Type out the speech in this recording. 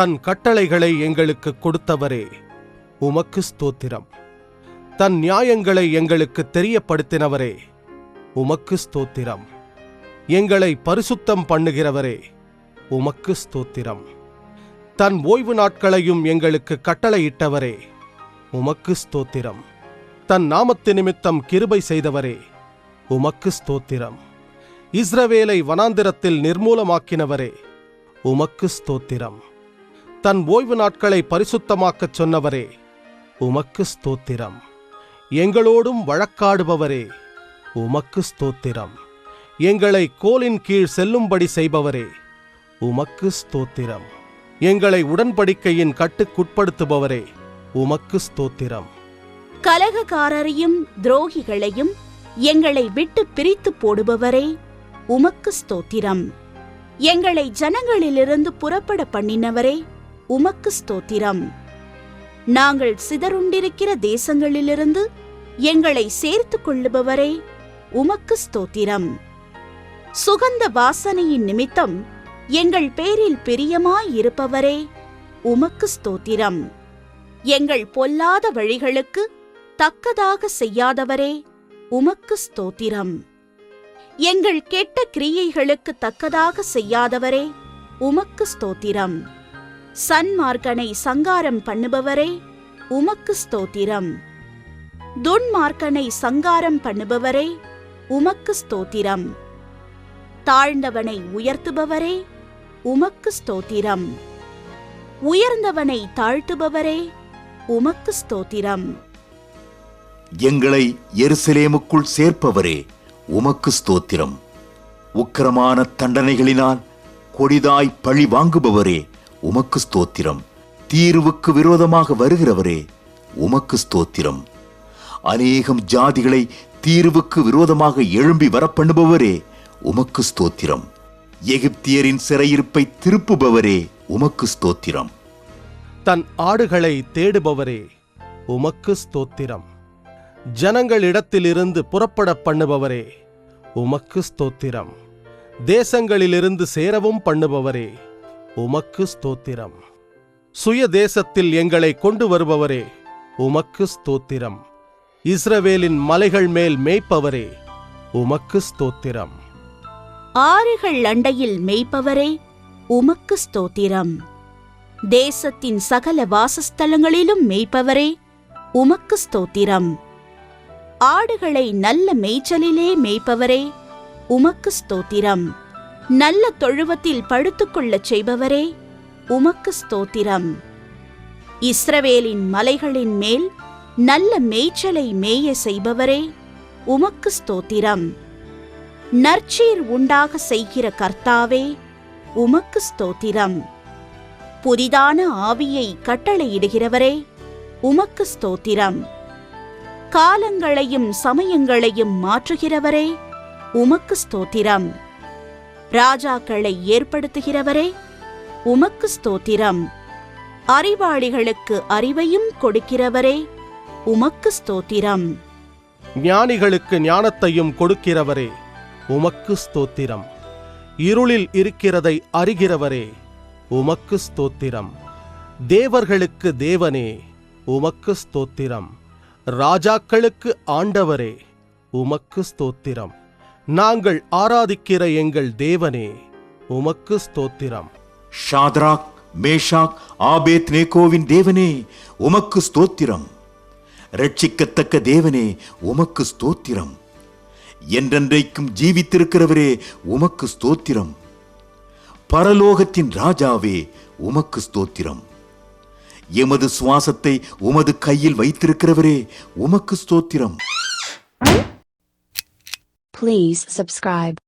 தன் கட்டளைகளை எங்களுக்கு கொடுத்தவரே. உமக்கு ஸ்தோத்திரம். தன் நியாயங்களை எங்களுக்கு தெரியப்படுத்தினவரே. உமக்கு ஸ்தோத்திரம். எங்களை பரிசுத்தம் பண்ணுகிறவரே. உமக்கு ஸ்தோத்திரம். தன் ஓய்வு நாட்களையும் எங்களுக்கு கட்டளையிட்டவரே. உமக்கு ஸ்தோத்திரம். தன் நாமத்து நிமித்தம் கிருபை செய்தவரே. உமக்கு ஸ்தோத்திரம். இஸ்ரவேலை வனாந்திரத்தில் நிர்மூலமாக்கினவரே. உமக்கு ஸ்தோத்திரம். தன் ஓய்வு நாட்களை பரிசுத்தமாக்கச் சொன்னவரே உமக்கு ஸ்தோத்திரம். எங்களோடும் வழக்காடுபவரே உமக்கு ஸ்தோத்திரம். எங்களை கோலின் கீழ் செல்லும்படி செய்பவரே உமக்கு ஸ்தோத்திரம். எங்களை உடன்படிக்கையின் கட்டுக்குட்படுத்துபவரே உமக்கு ஸ்தோத்திரம். கலகக்காரரையும் துரோகிகளையும் எங்களை விட்டு பிரித்து போடுபவரே உமக்கு ஸ்தோத்திரம். எங்களை ஜனங்களிலிருந்து புறப்பட பண்ணினவரே உமக்கு ஸ்தோத்திரம். நாங்கள் சிதறுண்டிருக்கிற தேசங்களிலிருந்து எங்களை சேர்த்துக் கொள்ளுபவரே உமக்கு ஸ்தோத்திரம். சுகந்த வாசனையின் நிமித்தம் எங்கள் பேரில் பிரியமாயிருப்பவரே உமக்கு ஸ்தோத்திரம். எங்கள் பொல்லாத வழிகளுக்கு தக்கதாக செய்யாதவரே உமக்கு ஸ்தோத்திரம். எங்கள் கெட்ட கிரியைகளுக்கு தக்கதாக செய்யாதவரே உமக்கு ஸ்தோத்திரம். சன்மார்க்கனை சங்காரம் பண்ணுபவரே உமக்கு ஸ்தோத்திரம். துன்மார்க்கனை சங்காரம் பண்ணுபவரே உமக்கு ஸ்தோத்திரம். தாழ்ந்தவனை உயர்த்துபவரே உமக்கு ஸ்தோத்திரம். உயர்ந்தவனை தாழ்த்துபவரே உமக்கு ஸ்தோத்திரம். எங்களை எருசலேமுக்குள் சேர்ப்பவரே உமக்கு ஸ்தோத்திரம். உக்கிரமான தண்டனைகளினால் கொடிதாய் பழி வாங்குபவரே உமக்கு ஸ்தோத்திரம். தீர்வுக்கு விரோதமாக வருகிறவரே உமக்கு ஸ்தோத்திரம். அநேகம் ஜாதிகளை தீர்வுக்கு விரோதமாக எழும்பி வரப்பண்ணுபவரே உமக்கு ஸ்தோத்திரம். எகிப்தியரின் சிறையிருப்பை திருப்புபவரே உமக்கு ஸ்தோத்திரம். தன் ஆடுகளை தேடுபவரே உமக்கு ஸ்தோத்திரம். ஜனங்களிடத்திலிருந்து புறப்பட பண்ணுபவரே உமக்கு ஸ்தோத்திரம். தேசங்களிலிருந்து சேரவும் பண்ணுபவரே உமக்கு ஸ்தோத்திரம். சுய தேசத்தில் எங்களை கொண்டு வருபவரே உமக்கு ஸ்தோத்திரம். இஸ்ரவேலின் மலைகள் மேல் மேய்ப்பவரே உமக்கு ஸ்தோத்திரம். ஆறுகள் அண்டையில் மேய்ப்பவரே உமக்கு ஸ்தோத்திரம். தேசத்தின் சகல வாசஸ்தலங்களிலும் மேய்ப்பவரே உமக்கு ஸ்தோத்திரம். ஆடுகளை நல்ல மேய்ச்சலிலே மேய்ப்பவரே உமக்கு ஸ்தோத்திரம். நல்ல தொழுவத்தில் படுத்துக்கொள்ளச் செய்பவரே உமக்கு ஸ்தோத்திரம். இஸ்ரவேலின் மலைகளின் மேல் நல்ல மேய்ச்சலை மேய செய்பவரே உமக்கு ஸ்தோத்திரம். நற்சீர் உண்டாக செய்கிற கர்த்தாவே உமக்கு ஸ்தோத்திரம். புதிதான ஆவியை கட்டளையிடுகிறவரே உமக்கு ஸ்தோத்திரம். காலங்களையும் சமயங்களையும் மாற்றுகிறவரே உமக்கு ஸ்தோத்திரம். ராஜாக்களை ஏற்படுத்துகிறவரே உமக்கு ஸ்தோத்திரம். அறிவாளிகளுக்கு அறிவையும் கொடுக்கிறவரே உமக்கு ஸ்தோத்திரம். ஞானிகளுக்கு ஞானத்தையும் கொடுக்கிறவரே உமக்கு ஸ்தோத்திரம். இருளில் இருக்கிறதை அறிகிறவரே உமக்கு ஸ்தோத்திரம். தேவர்களுக்கு தேவனே உமக்கு ஸ்தோத்திரம். ராஜாக்களுக்கு ஆண்டவரே உமக்கு ஸ்தோத்திரம். நாங்கள் ஆராதிக்கிற எங்கள் தேவனே உமக்கு ஸ்தோத்திரம். ஷாத்ராக் மேஷாக் ஆபேத் நேகோவின் தேவனே உமக்கு ஸ்தோத்திரம். ரட்சிக்கத்தக்க தேவனே உமக்கு ஸ்தோத்திரம். என்றென்றைக்கும் ஜீவித்திருக்கிறவரே உமக்கு ஸ்தோத்திரம். பரலோகத்தின் ராஜாவே உமக்கு ஸ்தோத்திரம். எமது சுவாசத்தை உமது கையில் வைத்திருக்கிறவரே உமக்கு ஸ்தோத்திரம். Please subscribe.